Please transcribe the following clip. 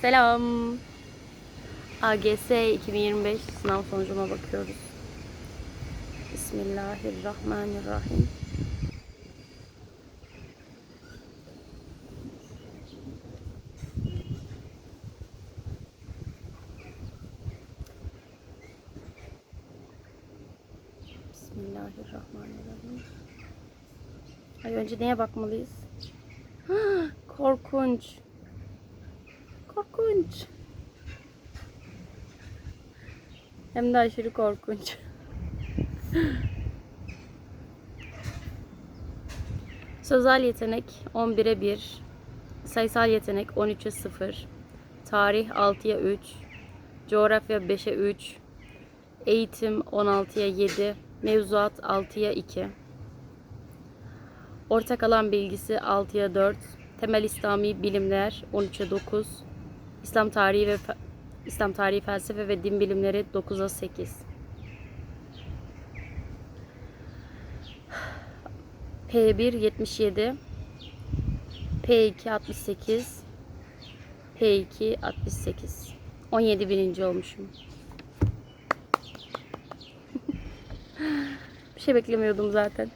Selam. AGS 2025 sınav sonucuma bakıyoruz. Bismillahirrahmanirrahim. Bismillahirrahmanirrahim. Ay önce neye bakmalıyız? Korkunç. Korkunç. Hem de aşırı korkunç. Sözel yetenek 11'e 1. Sayısal yetenek 13'e 0. Tarih 6'ya 3. Coğrafya 5'e 3. Eğitim 16'ya 7. Mevzuat 6'ya 2. Ortak alan bilgisi 6'ya 4. Temel İslami bilimler 13'e 9. İslam tarihi ve İslam tarihi, felsefe ve din bilimleri 9'a 8. P1 77. P2 68. P2 68. 17 bininci olmuşum. Bir şey beklemiyordum zaten.